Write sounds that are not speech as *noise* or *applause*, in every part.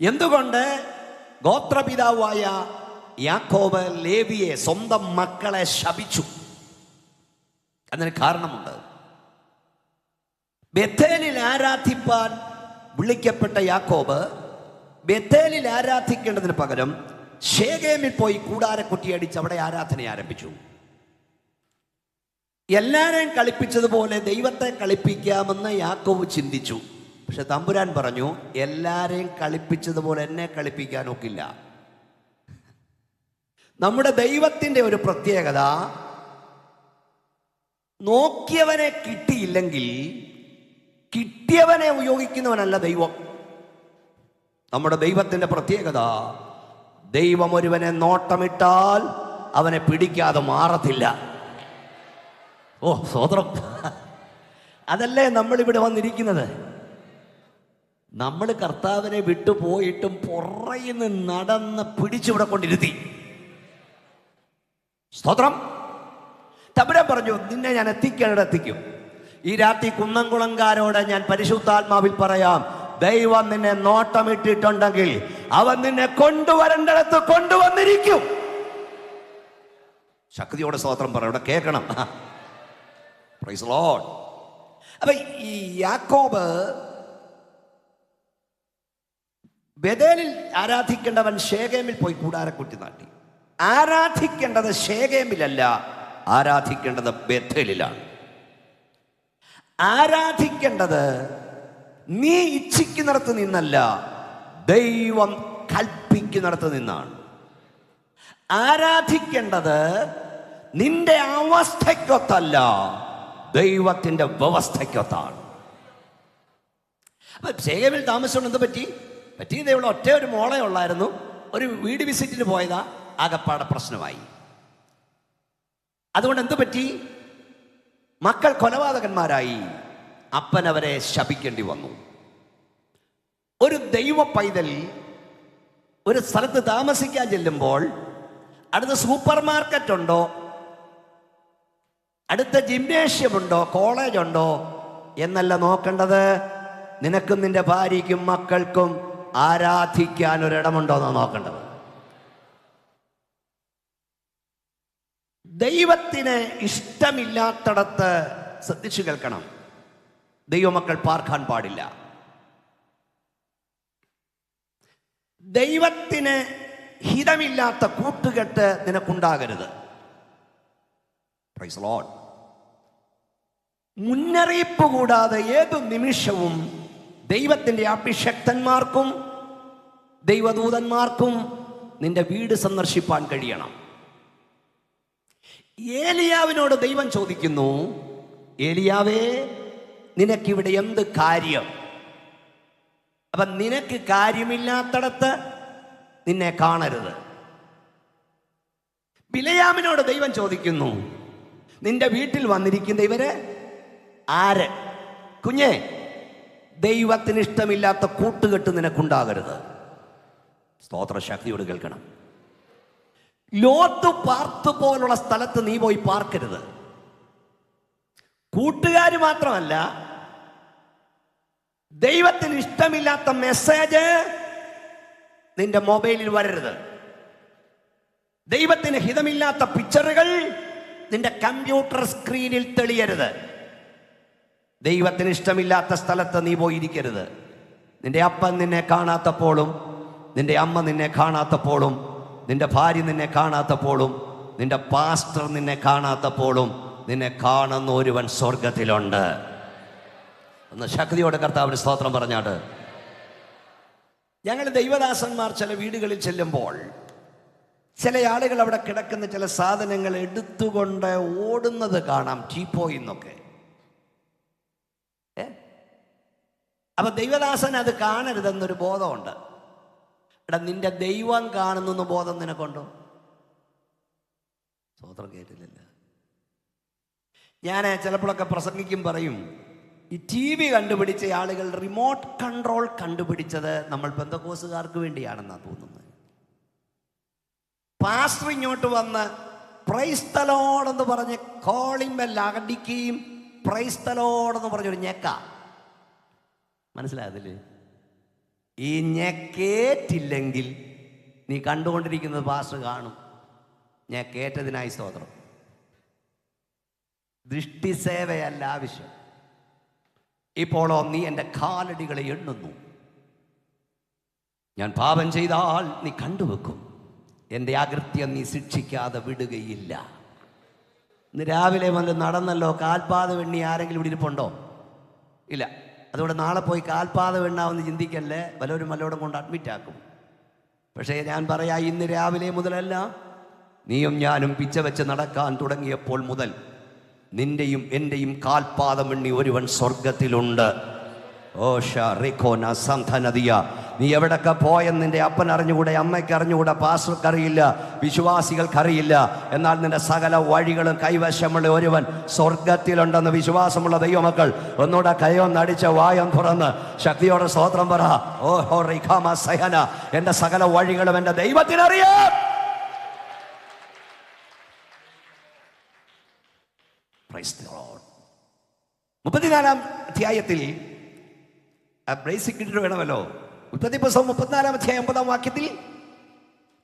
എന്തുകൊണ്ട് ഗോത്രപിതാവായ യാക്കോബ് ലേവിയെ സ്വന്തം മക്കളെ ശപിച്ചു? അതിന് കാരണമുണ്ട്. ബethേലിൽ ആരാധിപ്പാൻ വിളിക്കപ്പെട്ട യാക്കോബ് ബethേലിൽ ആരാധിക്കേണ്ടതിന് പകരം ഷേഗേമിൽ പോയി കൂടാരക്കുട്ടിയടിച്ച് അവിടെ ആരാധന ആരംഭിച്ചു. എല്ലാരെയും കളിപ്പിച്ചതുപോലെ ദൈവത്തെ കളിപ്പിക്കാമെന്ന് യാക്കോബ് ചിന്തിച്ചു. പക്ഷെ തമ്പുരാൻ പറഞ്ഞു എല്ലാരെയും കളിപ്പിച്ചതുപോലെ എന്നെ കളിപ്പിക്കാൻ ഒക്കില്ല. നമ്മുടെ ദൈവത്തിന്റെ ഒരു പ്രത്യേകത നോക്കിയവനെ കിട്ടിയില്ലെങ്കിൽ കിട്ടിയവനെ ഉപയോഗിക്കുന്നവനല്ല ദൈവം. നമ്മുടെ ദൈവത്തിന്റെ പ്രത്യേകത ദൈവം ഒരുവനെ നോട്ടമിട്ടാൽ അവനെ പിടിക്കാതെ മാറത്തില്ല. ഓ സ്വതന്ത്രം അതല്ലേ നമ്മളിവിടെ വന്നിരിക്കുന്നത്? നമ്മൾ കർത്താവിനെ വിട്ടുപോയിട്ടും പുറയിൽ നിന്ന് നടന്ന് പിടിച്ചിവിടെ കൊണ്ടിരുത്തി. സ്തോത്രം. തമ്പുരാൻ പറഞ്ഞു നിന്നെ ഞാൻ എത്തിക്കേണ്ടത് എത്തിക്കും. ഈ രാത്രി കുന്നംകുളങ്കാരോട് ഞാൻ പരിശുദ്ധാത്മാവിൽ പറയാം ദൈവം നിന്നെ നോട്ടമിട്ടിട്ടുണ്ടെങ്കിൽ അവൻ നിന്നെ കൊണ്ടുവരേണ്ടടത്ത് കൊണ്ടുവന്നിരിക്കും. ശക്തിയോടെ സ്തോത്രം പറ ഇവിടെ കേൾക്കണം. *laughs* പ്രൈസ് അപ്പൊ ഈ യാക്കോബ് ബദേലിൽ ആരാധിക്കേണ്ടവൻ ഷേഗേമിൽ പോയി കൂടാരക്കുട്ടി നാട്ടി. ആരാധിക്കേണ്ടത് ഷേഗേമിലല്ല ആരാധിക്കേണ്ടത് ബethേലിലാണ് ആരാധിക്കേണ്ടത് നീ ഇച്ഛിക്കുന്നിടത്ത് നിന്നല്ല ദൈവം കൽപ്പിക്കുന്നിടത്ത് നിന്നാണ്. ആരാധിക്കേണ്ടത് നിന്റെ അവസ്ഥയ്ക്കൊത്തല്ല ദൈവത്തിന്റെ വ്യവസ്ഥയ്ക്കൊത്താണ്. അപ്പൊ ശേഖമിൽ താമസിച്ചുകൊണ്ട് എന്ത് പറ്റി? പറ്റിയത് ഇവിടെ ഒറ്റ ഒരു മോളെ ഉള്ളായിരുന്നു. ഒരു വീട് വിസിറ്റിന് പോയതാ. ആകപ്പാടെ പ്രശ്നമായി. അതുകൊണ്ട് എന്ത് പറ്റി? മക്കൾ കൊലപാതകന്മാരായി. അപ്പൻ അവരെ ശപിക്കേണ്ടി വന്നു. ഒരു ദൈവ പൈതൽ ഒരു സ്ഥലത്ത് താമസിക്കാൻ ചെല്ലുമ്പോൾ അടുത്ത സൂപ്പർ മാർക്കറ്റ് ഉണ്ടോ? അടുത്ത ജിംനേഷ്യം ഉണ്ടോ? കോളേജ് ഉണ്ടോ? എന്നല്ല നോക്കേണ്ടത്. നിനക്കും നിന്റെ ഭാര്യയ്ക്കും മക്കൾക്കും ആരാധിക്കാൻ ഒരിടമുണ്ടോ എന്ന് നോക്കേണ്ടത്? ദൈവത്തിന് ഇഷ്ടമില്ലാത്തടത്ത് ശ്രദ്ധിച്ചു കേൾക്കണം. ദൈവമക്കൾ പാർക്കാൻ പാടില്ല. ദൈവത്തിന് ഹിതമില്ലാത്ത കൂട്ടുകെട്ട് നിനക്കുണ്ടാകരുത്. മുന്നറിയിപ്പ് കൂടാതെ ഏതു നിമിഷവും ദൈവത്തിന്റെ അഭിഷക്തന്മാർക്കും ദൈവദൂതന്മാർക്കും നിന്റെ വീട് സന്ദർശിപ്പാൻ കഴിയണം. ഏലിയാവിനോട് ദൈവം ചോദിക്കുന്നു ഏലിയാവേ നിനക്കിവിടെ എന്ത് കാര്യം? അപ്പം നിനക്ക് കാര്യമില്ലാത്തടത്ത് നിന്നെ കാണരുത്. ബിലയാമിനോട് ദൈവം ചോദിക്കുന്നു നിന്റെ വീട്ടിൽ വന്നിരിക്കുന്ന ഇവർ ആര്? കുഞ്ഞെ ദൈവത്തിന് ഇഷ്ടമില്ലാത്ത കൂട്ടുകെട്ട് നിനക്കുണ്ടാകരുത്. സ്തോത്ര ശക്തിയോട് കേൾക്കണം. ലോത്ത് പാർത്ത് പോലുള്ള സ്ഥലത്ത് നീ പോയി പാർക്കരുത്. കൂട്ടുകാർ മാത്രമല്ല ദൈവത്തിന് ഇഷ്ടമില്ലാത്ത മെസ്സേജ് നിന്റെ മൊബൈലിൽ വരരുത്. ദൈവത്തിന് ഹിതമില്ലാത്ത പിക്ചറുകൾ നിന്റെ കമ്പ്യൂട്ടർ സ്ക്രീനിൽ തെളിയരുത്. ദൈവത്തിന് ഇഷ്ടമില്ലാത്ത സ്ഥലത്ത് നീ പോയിരിക്കരുത്. നിന്റെ അപ്പൻ നിന്നെ കാണാത്തപ്പോഴും നിന്റെ അമ്മ നിന്നെ കാണാത്തപ്പോഴും നിന്റെ ഭാര്യ നിന്നെ കാണാത്തപ്പോഴും നിന്റെ പാസ്റ്റർ നിന്നെ കാണാത്തപ്പോഴും നിന്നെ കാണുന്ന ഒരുവൻ സ്വർഗത്തിലുണ്ട് ഒന്ന് ശക്തിയോടെ കർത്താവിന് സ്തോത്രം പറഞ്ഞാട്ട്. ഞങ്ങൾ ദൈവദാസന്മാർ ചില വീടുകളിൽ ചെല്ലുമ്പോൾ ചില ആളുകൾ അവിടെ കിടക്കുന്ന ചില സാധനങ്ങൾ എടുത്തുകൊണ്ട് ഓടുന്നത് കാണാം ടീപ്പോയിന്നൊക്കെ അപ്പൊ ദൈവദാസൻ അത് കാണരുതെന്നൊരു ബോധമുണ്ട്. എടാ നിന്റെ ദൈവം കാണുന്നു ബോധം നിനക്കുണ്ടോ? സ്വതന്ത്രം കേട്ടില്ല ഞാൻ ചിലപ്പോഴൊക്കെ പ്രസംഗിക്കും പറയും ഈ ടി വി കണ്ടുപിടിച്ച ആളുകൾ റിമോട്ട് കൺട്രോൾ കണ്ടുപിടിച്ചത് നമ്മൾ ബന്ധക്കോസുകാർക്ക് വേണ്ടിയാണെന്നാണ് തോന്നുന്നത്. പാസ്റ്റർ ഇങ്ങോട്ട് വന്ന് പ്രൈസ്തലോടെന്ന് പറഞ്ഞ് കോളിംഗ് അടിക്കുകയും പ്രൈസ്തലോടെന്ന് പറഞ്ഞൊരു ഞെക്ക. മനസ്സിലായതില്ലേ? ഈ ഞെക്കേറ്റില്ലെങ്കിൽ നീ കണ്ടുകൊണ്ടിരിക്കുന്നത് പാസ്റ്റർ കാണും. ഞാൻ കേട്ടതിനായി സ്തോത്രം. ദൃഷ്ടിസേവയല്ല ആവശ്യം. ഇപ്പോഴോ നീ എന്റെ കാലടികളെ എണ്ണുന്നു. ഞാൻ പാപം ചെയ്താൽ നീ കണ്ടുവെക്കും. എന്റെ അകൃത്യം നീ ശിക്ഷിക്കാതെ വിടുകയില്ല. ഇന്ന് രാവിലെ വന്ന് നടന്നല്ലോ കാൽപാത വെണ്ണി ആരെങ്കിലും ഇവിടെ ഇരിപ്പുണ്ടോ? ഇല്ല. അതുകൊണ്ട് നാളെ പോയി കാൽപാത വേണ്ടാവെന്ന് ചിന്തിക്കല്ലേ വല്ലവരും വല്ലവരും കൊണ്ട് അഡ്മിറ്റ് ആക്കും. പക്ഷേ ഞാൻ പറയാ ഇന്ന് രാവിലെ മുതലല്ല നീയും ഞാനും പിച്ച വെച്ച് നടക്കാൻ തുടങ്ങിയപ്പോൾ മുതൽ നിന്റെയും എന്റെയും കാൽപാദം എണ്ണി ഒരുവൻ സ്വർഗത്തിലുണ്ട് ഓഷ റിഖോന സന്ധനദിയ നീ എവിടൊക്കെ പോയെന്ന് നിന്റെ അപ്പൻ അറിഞ്ഞുകൂടെ അമ്മയ്ക്ക് അറിഞ്ഞുകൂടെ പാസ്റ്റർക്ക് വിശ്വാസികൾക്കറിയില്ല. വിശ്വാസികൾക്ക് എന്നാൽ നിന്റെ സകല വഴികളും കൈവശമുള്ള ഒരുവൻ സ്വർഗത്തിലുണ്ടെന്ന് വിശ്വാസമുള്ള ദൈവമക്കൾ ഒന്നുകൂടെ കൈയൊന്നടിച്ച വായം തുറന്ന് ശക്തിയോടെ സ്തോത്രം പറ. ഓ ഹോ റിഖാമ സഹന. എന്റെ സകല വഴികളും എന്റെ ദൈവത്തിനറിയാം. മുപ്പത്തിനാലാം അധ്യായത്തിൽ വേണമല്ലോ. ഉൽപ്പത്തി പുസ്തകം മുപ്പത്തിനാലാം അധ്യായം ഒമ്പതാം വാക്യത്തിൽ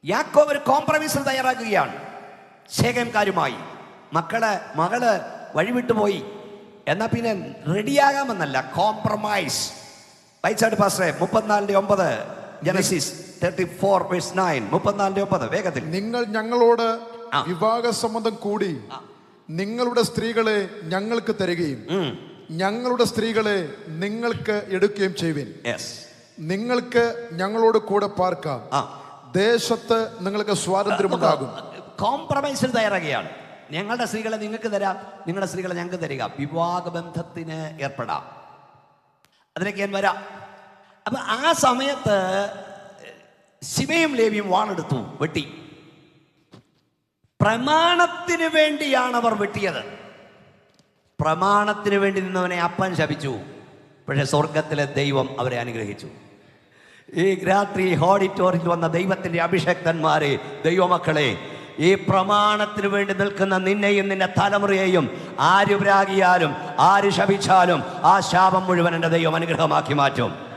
യാക്കോബ് ഒരു കോംപ്രമൈസിൽ തയ്യാറാക്കുകയാണ്. ശേഖംകാരുമായി മക്കൾ മകൾ വഴിവിട്ടു പോയി. എന്നാൽ പിന്നെ റെഡിയാകാമെന്നല്ല കോംപ്രമൈസ് വൈസായിട്ട് പാസ്റ്റേ മുപ്പത്തിനാലിന്റെ ഒമ്പത് Genesis thirty four verse nine മുപ്പത്തിനാലിന്റെ ഒമ്പത് വേഗത്തിൽ. നിങ്ങൾ ഞങ്ങളോട്. വിവാഹ സംബന്ധം കൂടി നിങ്ങളുടെ സ്ത്രീകളെ ഞങ്ങൾക്ക് തരികയും ഞങ്ങളുടെ സ്ത്രീകളെ നിങ്ങൾക്ക് എടുക്കുകയും ചെയ്യുവിൻ. യെസ് നിങ്ങൾക്ക് ഞങ്ങളോട് കൂടെ പാർക്കാം. ദേശത്ത് നിങ്ങൾക്ക് സ്വാതന്ത്ര്യമുണ്ടാകും. കോംപ്രമൈസിൽ തയ്യാറാകുകയാണ്. ഞങ്ങളുടെ സ്ത്രീകളെ നിങ്ങൾക്ക് തരാം നിങ്ങളുടെ സ്ത്രീകളെ ഞങ്ങൾക്ക് തരിക. വിവാഹ ബന്ധത്തിന് ഏർപ്പെടാം. അതിലേക്ക് ഞാൻ വരാം. അപ്പൊ ആ സമയത്ത് ശിവയും ലേവിയും വാളെടുത്തു വെട്ടി. പ്രമാണത്തിന് വേണ്ടിയാണ് അവർ വെട്ടിയത്. പ്രമാണത്തിന് വേണ്ടി നിന്നവനെ അപ്പൻ ശപിച്ചു. പക്ഷെ സ്വർഗത്തിലെ ദൈവം അവരെ അനുഗ്രഹിച്ചു. ഈ രാത്രി ഓഡിറ്റോറിയത്തിൽ വന്ന ദൈവത്തിന്റെ അഭിഷക്തന്മാരെ ദൈവമക്കളെ ഈ പ്രമാണത്തിന് വേണ്ടി നിൽക്കുന്ന നിന്നെയും നിന്റെ തലമുറയെയും ആര് പ്രാകിയാലും ആര് ശപിച്ചാലും ആ ശാപം മുഴുവൻ എന്റെ ദൈവം അനുഗ്രഹമാക്കി മാറ്റും.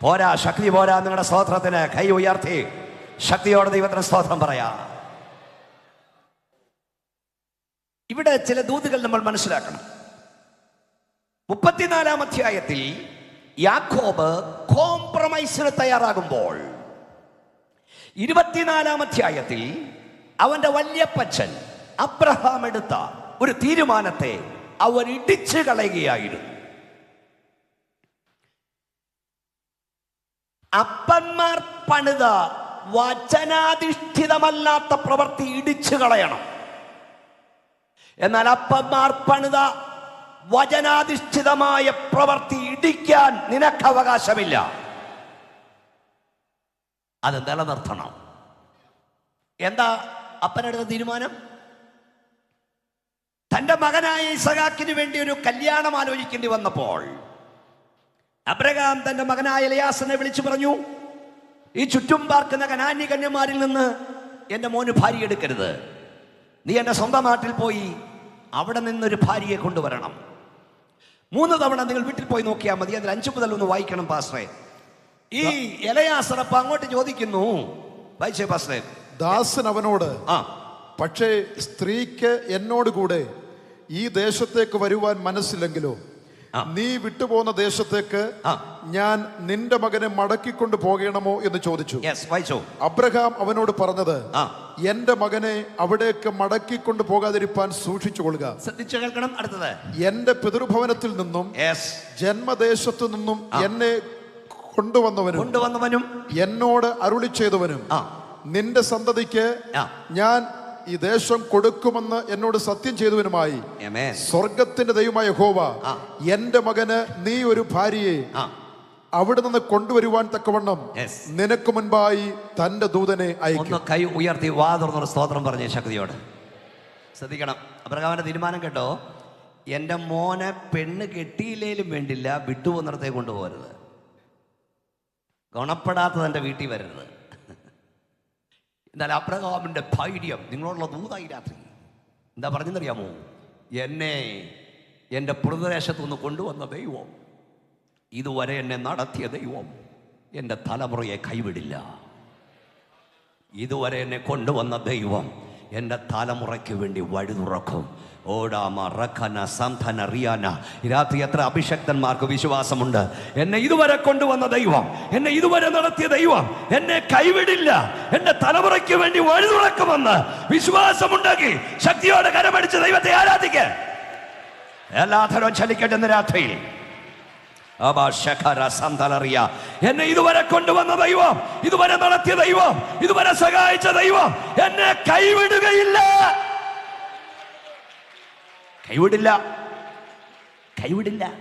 പോരാ ശക്തി പോരാ നിങ്ങളുടെ സ്തോത്രത്തിന് കൈ ഉയർത്തി. ശക്തിയോടെ ദൈവത്തിന് സ്തോത്രം പറയാ. ഇവിടെ ചില ദൂതുകൾ നമ്മൾ മനസ്സിലാക്കണം. മുപ്പത്തിനാലാം അധ്യായത്തിൽ യാക്കോബ് കോംപ്രമൈസിന് തയ്യാറാകുമ്പോൾ ഇരുപത്തിനാലാം അധ്യായത്തിൽ അവന്റെ വല്യപ്പച്ചൻ അബ്രഹാം എടുത്ത ഒരു തീരുമാനത്തെ അവൻ ഇടിച്ചു കളയുകയായിരുന്നു. അപ്പന്മാർ പണിത വചനാധിഷ്ഠിതമല്ലാത്ത പ്രവൃത്തി ഇടിച്ചു കളയണം. എന്നാൽ അപ്പന്മാർ പണിത വചനാധിഷ്ഠിതമായ പ്രവൃത്തി ഇടിക്കാൻ നിനക്ക് അവകാശമില്ല അത് നിലനിർത്തണം. എന്താ അപ്പനെടുത്ത തീരുമാനം? തന്റെ മകനായ ഇസഹാക്കിന് വേണ്ടി ഒരു കല്യാണം ആലോചിക്കേണ്ടി വന്നപ്പോൾ അബ്രഹാം തന്റെ മകനായ ഇലയാസനെ വിളിച്ചു പറഞ്ഞു ഈ ചുറ്റും പാർക്കുന്ന കനാന്യ കന്യന്മാരിൽ നിന്ന് എന്റെ മോന് ഭാര്യ എടുക്കരുത് നീ എന്റെ സ്വന്തം നാട്ടിൽ പോയി അവിടെ നിന്നൊരു ഭാര്യയെ കൊണ്ടുവരണം. മൂന്ന് തവണ നിങ്ങൾ വീട്ടിൽ പോയി നോക്കിയാൽ മതി. അതിൽ അഞ്ചു മുതൽ ഒന്ന് വായിക്കണം പാസ്റ്ററെ. ഈ ഇലയാസറപ്പ് അങ്ങോട്ട് ചോദിക്കുന്നു. വായിച്ചേ പാസ്റ്ററെ. ദാസൻ അവനോട് ആ. പക്ഷേ സ്ത്രീക്ക് എന്നോട് കൂടെ ഈ ദേശത്തേക്ക് വരുവാൻ മനസ്സില്ലെങ്കിലോ. നീ വിട്ടുപോകുന്ന ദേശത്തേക്ക് ഞാൻ നിന്റെ മകനെ മടക്കിക്കൊണ്ട് പോകണമോ എന്ന് ചോദിച്ചു. അബ്രഹാം അവനോട് പറഞ്ഞത് എന്റെ മകനെ അവിടേക്ക് മടക്കിക്കൊണ്ട് പോകാതിരിക്കാൻ സൂക്ഷിച്ചു കൊള്ളുക ശ്രദ്ധിച്ചു കേൾക്കണം അടുത്തത്. എന്റെ പിതൃഭവനത്തിൽ നിന്നും ജന്മദേശത്തു നിന്നും എന്നെ കൊണ്ടുവന്നവനും കൊണ്ടുവന്നവനും എന്നോട് അരുളി ചെയ്തവനും നിന്റെ സന്തതിക്ക് ഞാൻ ഈ ദേശം കൊടുക്കുമെന്ന് എന്നോട് സത്യം ചെയ്തവനുമായി. സ്വർഗത്തിന്റെ ദൈവമായ ഹോവ. എന്റെ മകന് നീ ഒരു ഭാര്യയെ അവിടെ നിന്ന് കൊണ്ടുവരുവാൻ തക്കവണ്ണം. നിനക്ക് മുൻപായി തന്റെ ദൂതനെ അയക്കും. കൈ ഉയർത്തി വാ തുറന്നൊരു സ്തോത്രം പറഞ്ഞ ശക്തിയോട്. ശ്രദ്ധിക്കണം. അബ്രഹാമിന്റെ തീരുമാനം കേട്ടോ? എന്റെ മോനെ പെണ്ണ് കെട്ടിയില്ലേലും വേണ്ടില്ല വിട്ടുപോന്നിടത്തേക്ക് കൊണ്ടുപോകരുത്. ഗുണപ്പെടാത്തത് എന്റെ വീട്ടിൽ വരരുത്. എന്നാൽ അബ്രഹാമിന്റെ ധൈര്യം നിങ്ങളോടുള്ള ദൂതായി രാത്രി. എന്താ പറഞ്ഞെന്നറിയാമോ എന്നെ എന്റെ പ്രദേശത്തു നിന്ന് കൊണ്ടുവന്ന ദൈവം ഇതുവരെ എന്നെ നടത്തിയ ദൈവം എന്റെ തലമുറയെ കൈവിടില്ല. ഇതുവരെ എന്നെ കൊണ്ടുവന്ന ദൈവം എന്റെ തലമുറയ്ക്ക് വേണ്ടി വഴി തുറക്കും ഓടാമ റഖന സന്ധന റിയാന രാത്രി എത്ര അഭിഷക്തന്മാർക്ക് വിശ്വാസമുണ്ട്. എന്നെ ഇതുവരെ കൊണ്ടുവന്ന ദൈവം എന്നെ ഇതുവരെ നടത്തിയ ദൈവം എന്നെ കൈവിടില്ല. എന്റെ തലമുറയ്ക്ക് വേണ്ടി വഴി തുറക്കുമെന്ന് വിശ്വാസമുണ്ടെങ്കിൽ ശക്തിയോടെ കരമടിച്ച് ദൈവത്തെ ആരാധിക്കുക എല്ലാത്തരം ചലിക്കട്ടെ ഇന്ന് രാത്രിയിൽ. എന്നെ ഇതുവരെ കൊണ്ടുവന്ന ദൈവം ഇതുവരെ നടത്തിയ ദൈവം ഇതുവരെ സഹായിച്ച ദൈവം എന്നെ കൈവിടുകയില്ല. കൈവിടില്ല. കൈവിടില്ല.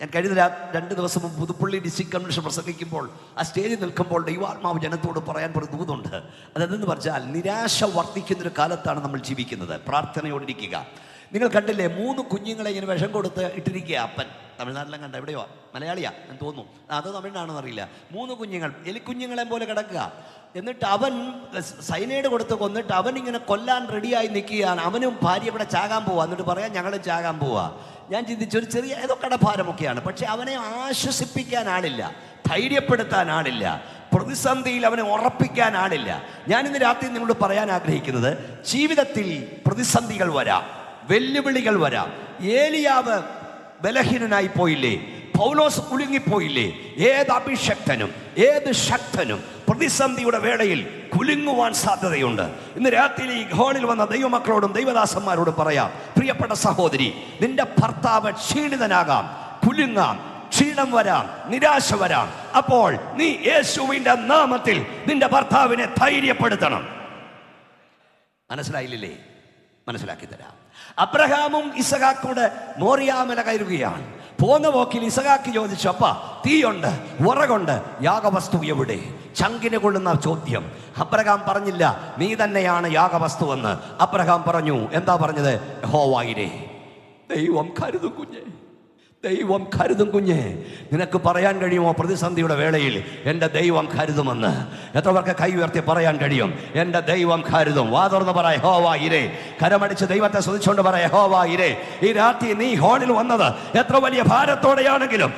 ഞാൻ കഴിഞ്ഞ രണ്ട് ദിവസം മുമ്പ് പുതുപ്പള്ളി ഡിസ്ട്രിക്ട് കൺവെൻഷൻ പ്രസംഗിക്കുമ്പോൾ ആ സ്റ്റേജിൽ നിൽക്കുമ്പോൾ ദൈവാത്മാവ് ജനത്തോട് പറയാൻ ഒരു ദൂതുണ്ട് അതെന്തെന്ന് പറഞ്ഞാൽ നിരാശ വർദ്ധിക്കുന്നൊരു കാലത്താണ് നമ്മൾ ജീവിക്കുന്നത്. പ്രാർത്ഥനയോടിരിക്കുക. നിങ്ങൾ കണ്ടില്ലേ മൂന്ന് കുഞ്ഞുങ്ങളെ ഇങ്ങനെ വിഷം കൊടുത്ത് ഇട്ടിരിക്കുക അപ്പൻ. തമിഴ്നാട്ടിലും കണ്ട എവിടെയോ? മലയാളിയാ ഞാൻ തോന്നുന്നു. അത് തമിഴ്നാണെന്ന് അറിയില്ല. മൂന്ന് കുഞ്ഞുങ്ങൾ എലിക്കുഞ്ഞുങ്ങളെ പോലെ കിടക്കുക. എന്നിട്ട് അവൻ സൈനൈഡ് കൊടുത്ത് കൊന്നിട്ട് അവൻ ഇങ്ങനെ കൊല്ലാൻ റെഡിയായി നിൽക്കുകയാണ്. അവനും ഭാര്യ ഇവിടെ ചാകാൻ പോവാ. എന്നിട്ട് പറയാം ഞങ്ങളും ചാകാൻ പോവാ. ഞാൻ ചിന്തിച്ചൊരു ചെറിയ ഏതോ കടഭാരമൊക്കെയാണ്. പക്ഷെ അവനെ ആശ്വസിപ്പിക്കാൻ ആളില്ല ധൈര്യപ്പെടുത്താൻ ആളില്ല പ്രതിസന്ധിയിൽ അവനെ ഉറപ്പിക്കാൻ ആളില്ല. ഞാൻ ഇന്ന് രാത്രി നിങ്ങളോട് പറയാൻ ആഗ്രഹിക്കുന്നത് ജീവിതത്തിൽ പ്രതിസന്ധികൾ വരാം. വെല്ലുവിളികൾ വരാം. ഏലിയാവ് ബലഹീനനായി പോയില്ലേ? പൗലോസ് കുലുങ്ങിപ്പോയില്ലേ? ഏത് അഭിഷക്തനും ഏത് ശക്തനും പ്രതിസന്ധിയുടെ വേളയിൽ കുലുങ്ങുവാൻ സാധ്യതയുണ്ട്. ഇന്ന് രാത്രി ഈ ഹോളിൽ വന്ന ദൈവമക്കളോടും ദൈവദാസന്മാരോടും പറയാം പ്രിയപ്പെട്ട സഹോദരി നിന്റെ ഭർത്താവ് ക്ഷീണിതനാകാം കുലുങ്ങാം ക്ഷീണം വരാം നിരാശ വരാം. അപ്പോൾ നീ യേശുവിന്റെ നാമത്തിൽ നിന്റെ ഭർത്താവിനെ ധൈര്യപ്പെടുത്തണം. മനസ്സിലായില്ലേ? മനസ്സിലാക്കി തരാം. അബ്രഹാമും ഇസഹാക്കൂടെ മോറിയാമല കയറുകയാണ്. പോന്ന പോക്കിൽ ഇസഹാക്ക് ചോദിച്ചു അപ്പ തീയുണ്ട് ഉറകുണ്ട് യാഗവസ്തു എവിടെ? ചങ്കിന് കൊള്ളുന്ന ചോദ്യം. അബ്രഹാം പറഞ്ഞില്ല നീ തന്നെയാണ് യാഗവസ്തു എന്ന് അബ്രഹാം പറഞ്ഞു എന്താ പറഞ്ഞത്? ഹോവായിരേ ദൈവം കരുതും കുഞ്ഞെ. ദൈവം കരുതും കുഞ്ഞെ. നിനക്ക് പറയാൻ കഴിയുമോ പ്രതിസന്ധിയുടെ വേളയിൽ? എന്റെ ദൈവം കരുതുമെന്ന്. എത്ര പേർക്ക് കൈ ഉയർത്തി പറയാൻ കഴിയും? എന്റെ ദൈവം കരുതും. വാതർന്ന് പറയാം ഹോവാ ഇരേ. കരമടിച്ച് ദൈവത്തെ ശ്രദ്ധിച്ചുകൊണ്ട് പറയാം ഹോവാ ഇരേ. ഈ രാത്രി നീ ഹോണിൽ വന്നത് എത്ര വലിയ ഭാരത്തോടെയാണെങ്കിലും.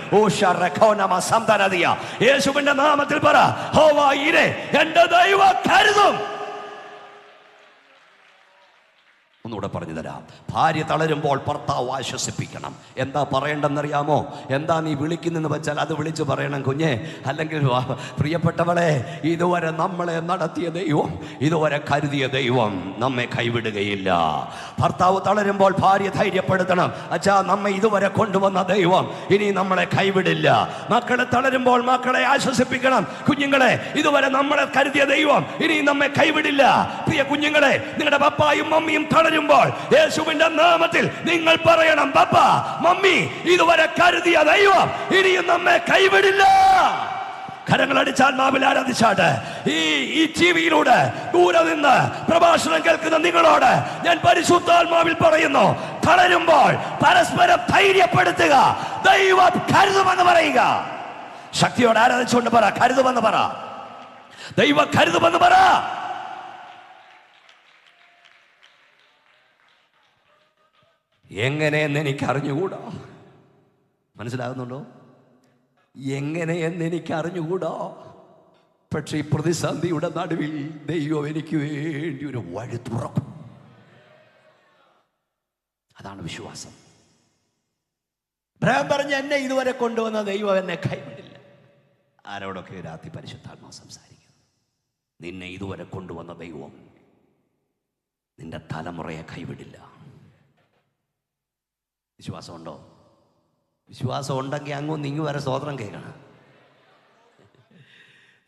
യേശുവിന്റെ നാമത്തിൽ പറ ഹോവാ ഇരേ. എന്റെ ദൈവം കരുതും. ഒന്നുകൂടെ പറഞ്ഞു തരാം. ഭാര്യ തളരുമ്പോൾ ഭർത്താവ് ആശ്വസിപ്പിക്കണം. എന്താ പറയേണ്ടെന്നറിയാമോ? എന്താ നീ വിളിക്കുന്നെന്ന് വെച്ചാൽ അത് വിളിച്ച് പറയണം കുഞ്ഞെ. അല്ലെങ്കിൽ പ്രിയപ്പെട്ടവളെ ഇതുവരെ നമ്മളെ നടത്തിയ ദൈവം ഇതുവരെ കരുതിയ ദൈവം നമ്മെ കൈവിടുകയില്ല. ഭർത്താവ് തളരുമ്പോൾ ഭാര്യ ധൈര്യപ്പെടുത്തണം. അച്ഛാ നമ്മെ ഇതുവരെ കൊണ്ടുവന്ന ദൈവം ഇനി നമ്മളെ കൈവിടില്ല. മക്കളെ തളരുമ്പോൾ മക്കളെ ആശ്വസിപ്പിക്കണം. കുഞ്ഞുങ്ങളെ ഇതുവരെ നമ്മളെ കരുതിയ ദൈവം ഇനി നമ്മെ കൈവിടില്ല. പ്രിയ കുഞ്ഞുങ്ങളെ നിങ്ങളുടെ പപ്പായും മമ്മിയും തളരുമ്പോൾ യേശുവിന്റെ നാമത്തിൽ നിങ്ങൾ പറയണം പപ്പ മമ്മി ഇതുവരെ കരുതിയ ദൈവം ഇനിയും നമ്മെ കൈവിടില്ല. കരങ്ങളടിച്ചാൽ മാവിൽ ആരാധിച്ചാട്ട് ഈ ഈ ടിവിയിലൂടെ ദൂരെ നിന്ന് പ്രഭാഷണം കേൾക്കുന്ന നിങ്ങളോട് ഞാൻ പരിശുദ്ധാത്മാവിൽ പറയുന്നു തളരുമ്പോൾ പരസ്പരം ധൈര്യപ്പെടുത്തുക ദൈവം കരുതുമെന്ന് പറയുക. ശക്തിയോട് ആരാധിച്ചുകൊണ്ട് പറ കരുതുമെന്ന് പറ. ദൈവം കരുതുമെന്ന് പറ. എങ്ങനെയെന്ന് എനിക്ക് അറിഞ്ഞുകൂടാ മനസ്സിലാകുന്നുണ്ടോ? എങ്ങനെയെന്ന് എനിക്ക് അറിഞ്ഞുകൂടാ പക്ഷേ ഈ പ്രതിസന്ധിയുടെ നടുവിൽ ദൈവം എനിക്ക് വേണ്ടി ഒരു വഴി തുറക്കും അതാണ് വിശ്വാസം. ബ്രഹം പറഞ്ഞ് എന്നെ ഇതുവരെ കൊണ്ടുവന്ന ദൈവം എന്നെ കൈവിടില്ല. ആരോടൊക്കെ രാത്രി പരിശുദ്ധാത്മാ സംസാരിക്കുന്നു? നിന്നെ ഇതുവരെ കൊണ്ടുവന്ന ദൈവം നിന്റെ തലമുറയെ കൈവിടില്ല. വിശ്വാസമുണ്ടോ? വിശ്വാസം ഉണ്ടെങ്കിൽ അങ്ങും നീങ്ങി വരെ സ്തോത്രം കേൾക്കണം.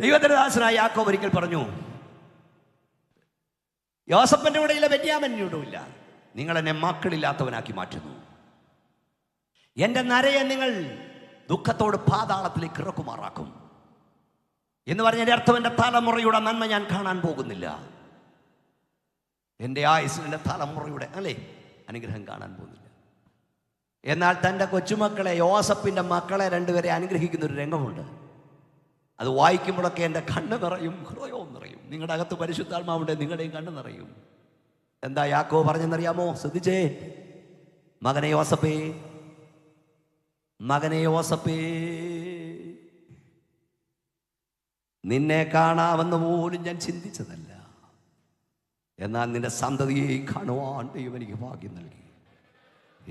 ദൈവത്തിന്റെ ദാസനായ യാക്കോബ് ഒരിക്കൽ പറഞ്ഞു യോസപ്പന്റെ കൂടെയില്ല ഇല്ല നിങ്ങൾ എന്നെ മക്കളില്ലാത്തവനാക്കി മാറ്റുന്നു. എന്റെ നരയെ നിങ്ങൾ ദുഃഖത്തോട് പാതാളത്തിലേക്ക് ഇറക്കുമാറാക്കും. എന്ന് പറഞ്ഞതിന്റെ അർത്ഥം എന്റെ തലമുറയുടെ നന്മ ഞാൻ കാണാൻ പോകുന്നില്ല. എന്റെ ആയുസിന്റെ തലമുറയുടെ അല്ലേ? അനുഗ്രഹം കാണാൻ പോകുന്നില്ല. എന്നാൽ തന്റെ കൊച്ചുമക്കളെ യോസപ്പിന്റെ മക്കളെ രണ്ടുപേരെ അനുഗ്രഹിക്കുന്ന ഒരു രംഗമുണ്ട്. അത് വായിക്കുമ്പോഴൊക്കെ എന്റെ കണ്ണ് നിറയും ഹൃദയവും നിറയും. നിങ്ങളുടെ അകത്ത് പരിശുദ്ധാത്മാവുണ്ട് നിങ്ങളുടെയും കണ്ണ് നിറയും. എന്താ യാക്കോ പറഞ്ഞെന്നറിയാമോ? ശ്രദ്ധിച്ചേ. മകനെ യോസപ്പേ മകനെ യോസപ്പേ നിന്നെ കാണാമെന്ന് പോലും ഞാൻ ചിന്തിച്ചതല്ല. എന്നാൽ നിന്റെ സന്തതിയെ കാണുവാൻ ദൈവം എനിക്ക് ഭാഗ്യം നൽകി.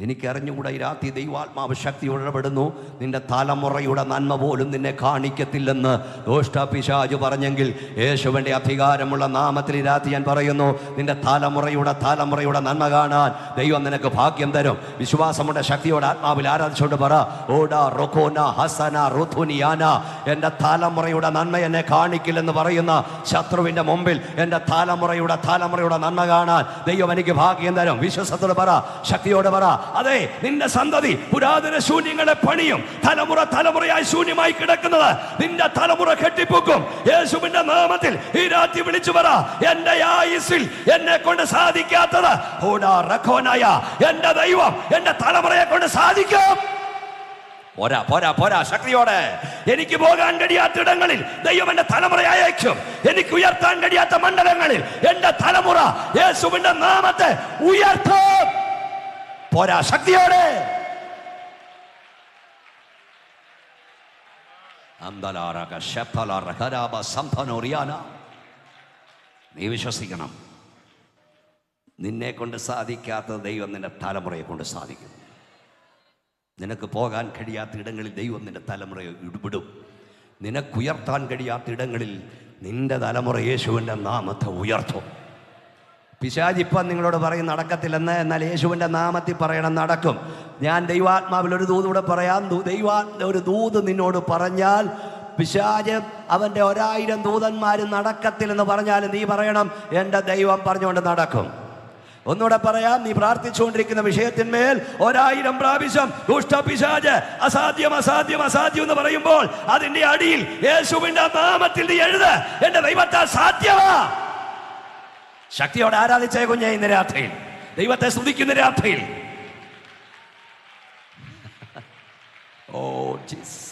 എനിക്കറിഞ്ഞുകൂടെ ഈ രാത്രി ദൈവാത്മാവ് ശക്തി ഇടപെടുന്നു നിന്റെ തലമുറയുടെ നന്മ പോലും നിന്നെ കാണിക്കത്തില്ലെന്ന് ദോഷ്ടപിശാജ് പറഞ്ഞെങ്കിൽ യേശുവിന്റെ അധികാരമുള്ള നാമത്തിൽ ഈ രാത്രി ഞാൻ പറയുന്നു നിന്റെ തലമുറയുടെ തലമുറയുടെ നന്മ കാണാൻ ദൈവം നിനക്ക് ഭാഗ്യം തരും. വിശ്വാസമുണ്ട് ശക്തിയോടെ ആത്മാവിൽ ആരാധിച്ചുകൊണ്ട് പറ ഓടാ റൊക്കോന ഹസന റുഥുനിയാന എന്റെ തലമുറയുടെ നന്മ എന്നെ കാണിക്കില്ലെന്ന് പറയുന്ന ശത്രുവിന്റെ മുമ്പിൽ എന്റെ തലമുറയുടെ തലമുറയുടെ നന്മ കാണാൻ ദൈവം എനിക്ക് ഭാഗ്യം തരും. വിശ്വാസത്തോട് പറ ശക്തിയോട് പറ അതെ നിന്റെ സന്തതി പുരാതന ശൂന്യങ്ങളെ പണിയും തലമുറ തലമുറയായി ശൂന്യമായി കിടക്കുന്നത് നിന്റെ തലമുറ കെട്ടിപ്പൊക്കും. യേശുവിന്റെ നാമത്തിൽ ഈ രാത്രി വിളിച്ചു പറ എന്റെ ആയുസിൽ എന്നെ കൊണ്ട് സാധിക്കാത്തത് റഖോനായ എന്റെ ദൈവം എന്റെ തലമുറയെ കൊണ്ട് സാധിക്കും. പോരാ പോരാ പോരാ ശക്തിയോടെ. എനിക്ക് പോകാൻ കഴിയാത്ത ഇടങ്ങളിൽ ദൈവം എന്റെ തലമുറയെ അയക്കും. എനിക്ക് ഉയർത്താൻ കഴിയാത്ത മണ്ഡലങ്ങളിൽ എന്റെ തലമുറ യേശുവിന്റെ നാമത്തെ ഉയർത്തും. പോരാ ശക്തിയോടെ. നീ വിശ്വസിക്കണം. നിന്നെ കൊണ്ട് സാധിക്കാത്ത ദൈവം നിന്റെ തലമുറയെ കൊണ്ട് സാധിക്കും. നിനക്ക് പോകാൻ കഴിയാത്ത ഇടങ്ങളിൽ ദൈവം നിന്റെ തലമുറയെ ഇടപെടും. നിനക്കുയർത്താൻ കഴിയാത്ത ഇടങ്ങളിൽ നിന്റെ തലമുറ യേശുവിന്റെ നാമത്തെ ഉയർത്തും. പിശാജ് ഇപ്പം നിങ്ങളോട് പറയും നടക്കത്തില്ലെന്ന് എന്നാൽ യേശുവിന്റെ നാമത്തിൽ പറയണം നടക്കും. ഞാൻ ദൈവാത്മാവിൽ ഒരു ദൂത് കൂടെ പറയാം. ദൂ- ദൈവാ ഒരു ദൂത് നിന്നോട് പറഞ്ഞാൽ പിശാജ് അവന്റെ ഒരായിരം ദൂതന്മാർ നടക്കത്തില്ലെന്ന് പറഞ്ഞാൽ നീ പറയണം എന്റെ ദൈവം പറഞ്ഞുകൊണ്ട് നടക്കും. ഒന്നുകൂടെ പറയാം നീ പ്രാർത്ഥിച്ചുകൊണ്ടിരിക്കുന്ന വിഷയത്തിന്മേൽ ഒരായിരം പ്രാവശ്യം ദുഷ്ടപിശാജ് അസാധ്യം അസാധ്യം അസാധ്യം എന്ന് പറയുമ്പോൾ അതിന്റെ അടിയിൽ യേശുവിന്റെ നാമത്തിൽ നീ എഴുത് എന്റെ ദൈവത്താൽ സാധ്യമാ. ശക്തിയോടെ ആരാധിച്ചേ കുഞ്ഞെ ഇന്ന് രാത്രിയിൽ. ദൈവത്തെ സ്തുതിക്കുന്ന രാത്രിയിൽ. ഓ ജീസ്.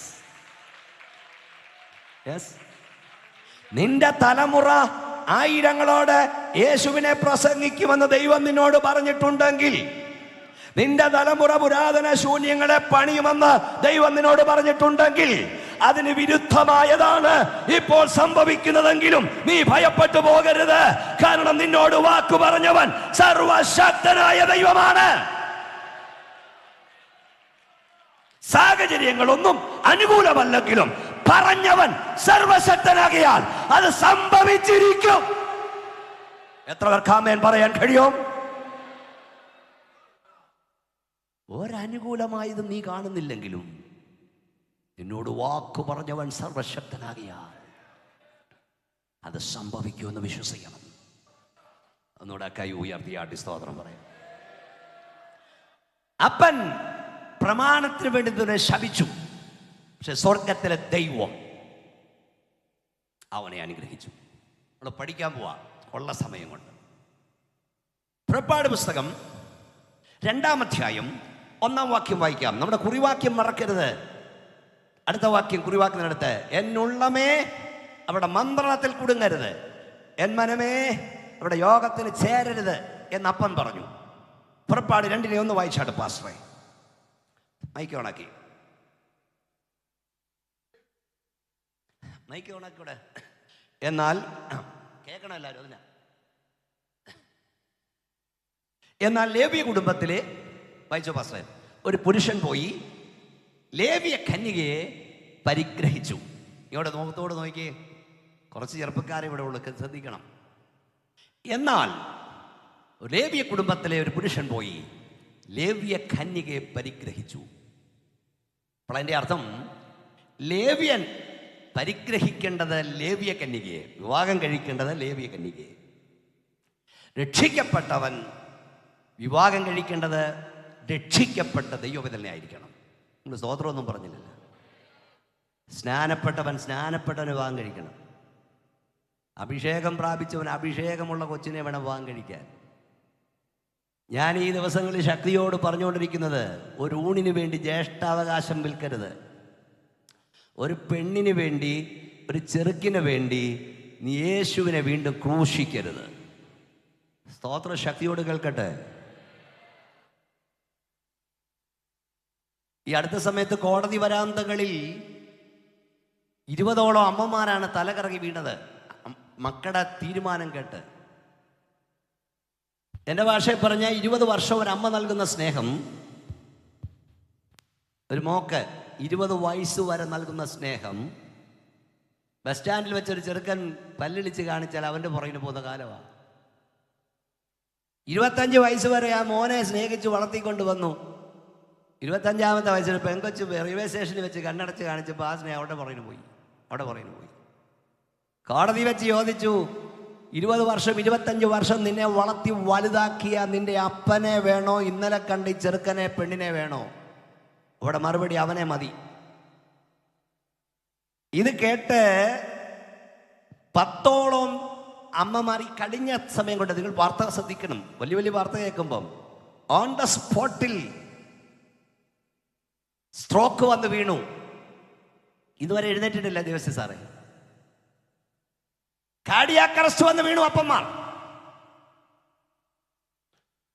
നിന്റെ തലമുറ ആയിരങ്ങളോട് യേശുവിനെ പ്രസംഗിക്കുമെന്ന് ദൈവം നിന്നോട് പറഞ്ഞിട്ടുണ്ടെങ്കിൽ നിന്റെ തലമുറ പുരാതന ശൂന്യങ്ങളെ പണിയുമെന്ന് ദൈവം നിന്നോട് പറഞ്ഞിട്ടുണ്ടെങ്കിൽ അതിന് വിരുദ്ധമായതാണ് ഇപ്പോൾ സംഭവിക്കുന്നതെങ്കിലും നീ ഭയപ്പെട്ടു പോകരുത്. കാരണം നിന്നോട് വാക്കു പറഞ്ഞവൻ സർവശക്തനായ ദൈവമാണ്. സാഹചര്യങ്ങളൊന്നും അനുകൂലമല്ലെങ്കിലും പറഞ്ഞവൻ സർവശക്തനാകിയാൽ അത് സംഭവിച്ചിരിക്കും. എത്ര പേർക്കാമേൻ പറയാൻ കഴിയും? ഒരനുകൂലമായത് നീ കാണുന്നില്ലെങ്കിലും നിന്നോട് വാക്കു പറഞ്ഞവൻ സർവശക്തനാകിയാൽ അത് സംഭവിക്കുമെന്ന് വിശ്വസിക്കണം. ഒന്നുകൂടെ കൈ ഉയർത്തിയാട്ടി സ്തോത്രം പറയാം. അപ്പൻ പ്രമാണത്തിന് വേണ്ടി തന്നെ ശപിച്ചു. പക്ഷെ സ്വർഗത്തിലെ ദൈവം അവനെ അനുഗ്രഹിച്ചു. നമ്മൾ പഠിക്കാൻ പോവാ ഉള്ള സമയം കൊണ്ട്. പുറപ്പാട് പുസ്തകം രണ്ടാം അധ്യായം ഒന്നാം വാക്യം വായിക്കാം. നമ്മുടെ കുറിവാക്യം മറക്കരുത്. അടുത്ത വാക്യം കുറിവാക്കുന്നിടത്ത് എന്നുള്ളമേ അവിടെ മന്ത്രണത്തിൽ കുടുങ്ങരുത്. എൻ മനമേ അവിടെ യോഗത്തിന് ചേരരുത് എന്ന് അപ്പൻ പറഞ്ഞു. പുറപ്പാട് രണ്ടിനെ ഒന്ന് വായിച്ചാട്ട് പാസ്റ്ററെ. മൈക്ക് ഓണാക്കി മൈക്ക് എന്നാൽ കേൾക്കണം എല്ലാവരും അതിനാ. എന്നാൽ ലേബി കുടുംബത്തിലെ വായിച്ചോ പാസ്റ്ററെ ഒരു പുരുഷൻ പോയി ലേവിയ കന്യകയെ പരിഗ്രഹിച്ചു. ഇവിടെ മുഖത്തോട് നോക്കിയേ. കുറച്ച് ചെറുപ്പക്കാരെ ഇവിടെ ഉള്ളു. ശ്രദ്ധിക്കണം. എന്നാൽ ലേവിയ കുടുംബത്തിലെ ഒരു പുരുഷൻ പോയി. ലേവിയ കന്യകയെ പരിഗ്രഹിച്ചു. അപ്പോൾ അതിന്റെ അർത്ഥം ലേവ്യൻ പരിഗ്രഹിക്കേണ്ടത് ലേവിയ കന്യകയെ വിവാഹം കഴിക്കേണ്ടത് ലേവിയ കന്യകയെ. രക്ഷിക്കപ്പെട്ടവൻ വിവാഹം കഴിക്കേണ്ടത് രക്ഷിക്കപ്പെട്ട ദൈവവിതനെ ആയിരിക്കണം നിങ്ങൾ സ്തോത്രമൊന്നും പറഞ്ഞില്ലല്ലോ. സ്നാനപ്പെട്ടവൻ സ്നാനപ്പെട്ടവന് വിവാഹം കഴിക്കണം. അഭിഷേകം പ്രാപിച്ചവൻ അഭിഷേകമുള്ള കൊച്ചിനെ വേണം വിവാഹം കഴിക്കാൻ. ഞാൻ ഈ ദിവസങ്ങളിൽ ശക്തിയോട് പറഞ്ഞുകൊണ്ടിരിക്കുന്നത് ഒരു ഊണിന് വേണ്ടി ജ്യേഷ്ഠാവകാശം വിൽക്കരുത്. ഒരു പെണ്ണിന് വേണ്ടി ഒരു ചെറുക്കിന് വേണ്ടി നീ യേശുവിനെ വീണ്ടും ക്രൂശിക്കരുത്. സ്തോത്ര ശക്തിയോട് കേൾക്കട്ടെ. ഈ അടുത്ത സമയത്ത് കോടതി വരാന്തകളിൽ ഇരുപതോളം അമ്മമാരാണ് തലകറങ്ങി വീണത്. മക്കളുടെ തീരുമാനം കേട്ട്. എന്റെ ഭാഷയിൽ പറഞ്ഞ ഇരുപത് വർഷം ഒരു അമ്മ നൽകുന്ന സ്നേഹം ഒരു മോക്ക് ഇരുപത് വയസ്സ് വരെ നൽകുന്ന സ്നേഹം ബസ് സ്റ്റാൻഡിൽ വെച്ചൊരു ചെറുക്കൻ പല്ലിളിച്ച് കാണിച്ചാൽ അവന്റെ പുറകിന് പോകുന്ന കാലമാണ്. ഇരുപത്തഞ്ച് വയസ്സ് വരെ ആ മോനെ സ്നേഹിച്ച് വളർത്തിക്കൊണ്ട് വന്നു. ഇരുപത്തഞ്ചാമത്തെ വയസ്സിൽ പെങ്കൊച്ച് റെയിൽവേ സ്റ്റേഷനിൽ വെച്ച് കണ്ണടച്ച് കാണിച്ചപ്പോൾ ആ അവിടെ പുറകിന് പോയി. അവിടെ പുറകിന് പോയി. കോടതി വെച്ച് ചോദിച്ചു ഇരുപത് വർഷം ഇരുപത്തഞ്ച് വർഷം നിന്നെ വളർത്തി വലുതാക്കിയ നിന്റെ അപ്പനെ വേണോ? ഇന്നലെ കണ്ട് ചെറുക്കനെ പെണ്ണിനെ വേണോ? അവിടെ മറുപടി അവനെ മതി. ഇത് കേട്ട് പത്തോളം അമ്മമാർ ഈ കഴിഞ്ഞ സമയം കൊണ്ട് നിങ്ങൾ വാർത്ത ശ്രദ്ധിക്കണം. വലിയ വലിയ വാർത്ത കേൾക്കുമ്പം ഓൺ ദ സ്പോട്ടിൽ സ്ട്രോക്ക് വന്ന് വീണു. ഇതുവരെ എഴുന്നേറ്റിട്ടില്ല ദിവസം സാറേ. കാർഡിയാക് അറസ്റ്റ് വന്ന് വീണു അപ്പന്മാർ.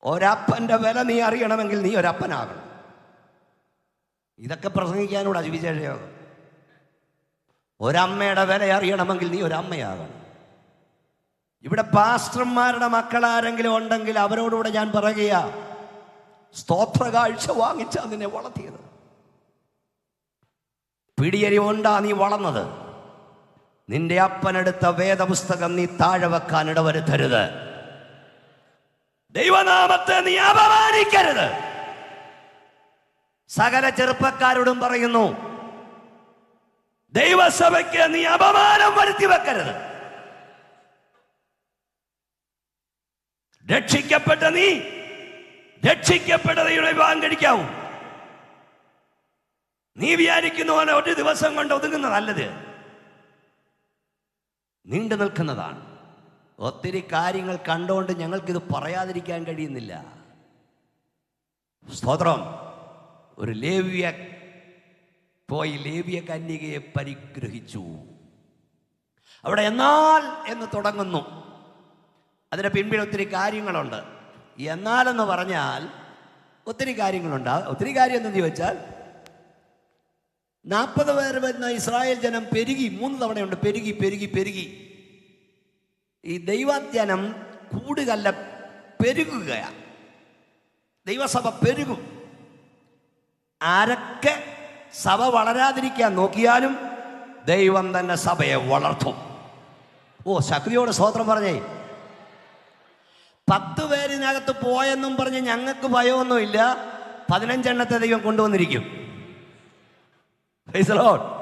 ഒരപ്പന്റെ വില നീ അറിയണമെങ്കിൽ നീ ഒരപ്പനാകണം. ഇതൊക്കെ പ്രസംഗിക്കാനൂടെ സുവിശേഷയോഗം ഒരമ്മയുടെ വില അറിയണമെങ്കിൽ നീ ഒരമ്മയാകണം. ഇവിടെ പാസ്റ്റർമാരുടെ മക്കളാരെങ്കിലും ഉണ്ടെങ്കിൽ അവരോടുകൂടെ ഞാൻ പറയുക സ്തോത്ര കാഴ്ച വാങ്ങിച്ചാ നിന്നെ വളർത്തിയത്. പിടിയരി കൊണ്ടാ നീ വളർന്നത്. നിന്റെ അപ്പനെടുത്ത വേദപുസ്തകം നീ താഴെ വെക്കാൻ ഇടവരുത്തരുത്. ദൈവനാമത്തെ നീ അപമാനിക്കരുത്. സകല ചെറുപ്പക്കാരോടും പറയുന്നു ദൈവസഭയ്ക്ക് നീ അപമാനം വരുത്തി വെക്കരുത്. രക്ഷിക്കപ്പെട്ട നീ രക്ഷിക്കപ്പെട്ട ദൈവം വിവാഹം കഴിക്കാവൂ വിചാരിക്കുന്ന പോലെ ഒരു ദിവസം കൊണ്ട് ഒതുങ്ങുന്ന നല്ലത്. നീണ്ടു നിൽക്കുന്നതാണ്. ഒത്തിരി കാര്യങ്ങൾ കണ്ടുകൊണ്ട് ഞങ്ങൾക്കിത് പറയാതിരിക്കാൻ കഴിയുന്നില്ല. സ്തോത്രം. ഒരു ലേവ്യ പോയി ലേവ്യ കന്യകയെ പരിഗ്രഹിച്ചു. അവിടെ എന്നാൽ എന്ന് തുടങ്ങുന്നു. അതിന് പിൻപിൽ ഒത്തിരി കാര്യങ്ങളുണ്ട്. എന്നാലെന്ന് പറഞ്ഞാൽ ഒത്തിരി കാര്യങ്ങളുണ്ട് ഒത്തിരി കാര്യം എന്തെന്ന് ചോദിച്ചാൽ നാൽപ്പത് പേർ വരുന്ന ഇസ്രായേൽ ജനം പെരുകി മൂന്ന് തവണയുണ്ട് പെരുകി പെരുകി പെരുകി. ഈ ദൈവജനം കൂടുകല്ല പെരുകുകയാണ് ദൈവസഭ പെരുകും. ആരൊക്കെ സഭ വളരാതിരിക്കാൻ നോക്കിയാലും ദൈവം തന്നെ സഭയെ വളർത്തും. ഓ ശക്തിയോട് സ്തോത്രം പറഞ്ഞേ. പത്ത് പേരിനകത്ത് പോയെന്നും പറഞ്ഞ് ഞങ്ങൾക്ക് ഭയമൊന്നുമില്ല. പതിനഞ്ചെണ്ണത്തെ ദൈവം കൊണ്ടുവന്നിരിക്കും. Praise the Lord.